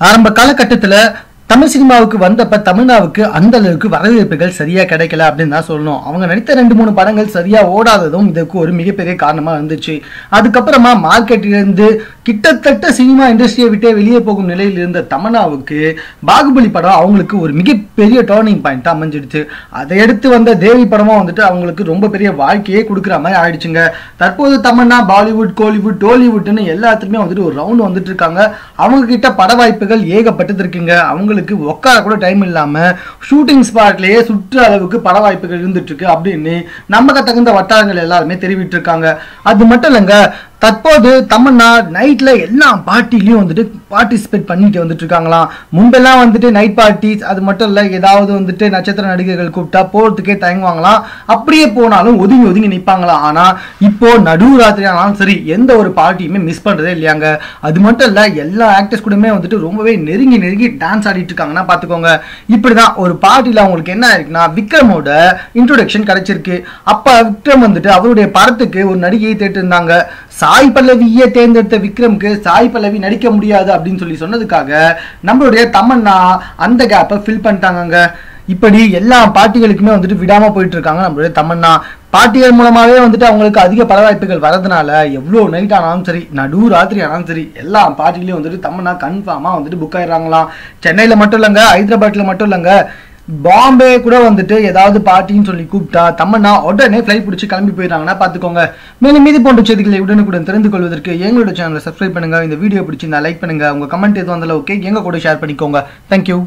ஆரம்ப காலகட்டத்தில் தமிழ் சினிமாவுக்கு வந்தப்ப தமிழ்நாவுக்கு அந்த அளவுக்கு வரவேற்புகள் சரியா கிடைக்கல அப்படின்னு தான் சொல்லணும். அவங்க நடித்த ரெண்டு மூணு படங்கள் சரியா ஓடாததும் இதுக்கு ஒரு மிகப்பெரிய காரணமா இருந்துச்சு. அதுக்கப்புறமா மார்க்கெட்டிலிருந்து கிட்டத்தட்ட சினிமா இண்டஸ்ட்ரியை விட்டே வெளியே போகும் நிலையில் இருந்த தமன்னாவுக்கு பாகுபலி படம் அவங்களுக்கு ஒரு மிகப்பெரிய டேர்னிங் பாயிண்ட் அமைஞ்சிடுச்சு. அதை எடுத்து வந்த தேவி படமும் வந்துட்டு அவங்களுக்கு ரொம்ப பெரிய வாழ்க்கையே கொடுக்குற மாதிரி ஆயிடுச்சுங்க. தற்போது தமன்னா பாலிவுட் கோலிவுட் டோலிவுட்னு எல்லாத்துலயுமே வந்துட்டு ஒரு ரவுண்ட் வந்துட்டு இருக்காங்க. அவங்க கிட்ட பட வாய்ப்புகள் ஏகப்பட்டது இருக்குங்க. அவங்களுக்கு உட்கார கூட டைம் இல்லாம ஷூட்டிங் ஸ்பாட்லேயே சுற்று அளவுக்கு பட வாய்ப்புகள் இருந்துட்டு இருக்கு அப்படின்னு நம்பக்க தகுந்த வட்டாரங்கள் எல்லாருமே தெரிவிட்டு இருக்காங்க. அது மட்டும் இல்லைங்க தற்போது தமன்னா நைட்ல எல்லா பார்ட்டிலையும் வந்துட்டு பார்ட்டிசிபேட் பண்ணிட்டு வந்துட்டு இருக்காங்களாம் முன்பெல்லாம் வந்துட்டு நைட் பார்ட்டிஸ் அது மட்டும் இல்ல ஏதாவது வந்துட்டு நட்சத்திர நடிகர்கள் கூப்பிட்டா போறதுக்கே தயங்குவாங்களாம் அப்படியே போனாலும் ஒதுங்கி ஒதுங்கி நிற்பாங்களாம் ஆனா இப்போ நடு ராத்திரி ஆனாலும் சரி எந்த ஒரு பார்ட்டியுமே மிஸ் பண்றதே இல்லையாங்க. அது மட்டும் இல்ல எல்லா ஆக்டர்ஸ் கூடமே வந்துட்டு ரொம்பவே நெருங்கி நெருங்கி டான்ஸ் ஆடிட்டு இருக்காங்கன்னா பாத்துக்கோங்க. இப்படிதான் ஒரு பார்ட்டில அவங்களுக்கு என்ன இருக்குன்னா விக்ரமோட இன்ட்ரோடக்ஷன் கிடைச்சிருக்கு. அப்ப விக்ரம் வந்துட்டு அவருடைய படத்துக்கு ஒரு நடிகையை தேட்டு இருந்தாங்க சாய் பல்லவியே தேர்ந்தெடுத்த விக்ரம்க்கு சாய் பல்லவி நடிக்க முடியாது அப்படின்னு சொல்லி சொன்னதுக்காக நம்மளுடைய தமன்னா அந்த கேப்பை ஃபில் பண்ணிட்டாங்கங்க. இப்படி எல்லா பாட்டிகளுக்குமே வந்துட்டு விடாம போயிட்டு இருக்காங்க நம்மளுடைய தமன்னா. பாட்டிகள் மூலமாவே வந்துட்டு அவங்களுக்கு அதிக பல வாய்ப்புகள் வரதுனால எவ்வளோ நைட் ஆனாலும் சரி நடு ராத்திரி ஆனாலும் சரி எல்லா பாட்டிலையும் வந்துட்டு தமன்னா கன்ஃபார்மாக வந்துட்டு புக் ஆயிடுறாங்களாம். சென்னையில் மட்டும் இல்லைங்க ஹைதராபாத்தில் மட்டும் இல்லைங்க பாம்பே கூட வந்துட்டு ஏதாவது பார்ட்டின்னு சொல்லி கூப்பிட்டா தம்மன்னா உடனே ஃப்ளைட் பிடிச்சி கிளம்பி போயிடுறாங்கன்னா பார்த்துக்கோங்க. மேலும் மீதி போன்ற செய்திகளை உடனுக்குடன் தெரிந்து கொள்வதற்கு எங்களோட சேனலை சப்ஸ்கிரைப் பண்ணுங்க. இந்த வீடியோ பிடிச்சிருந்தா லைக் பண்ணுங்க. உங்க கமெண்ட் எதுவும் வந்தாலும் ஓகே எங்க கூட ஷேர் பண்ணிக்கோங்க. தேங்க்யூ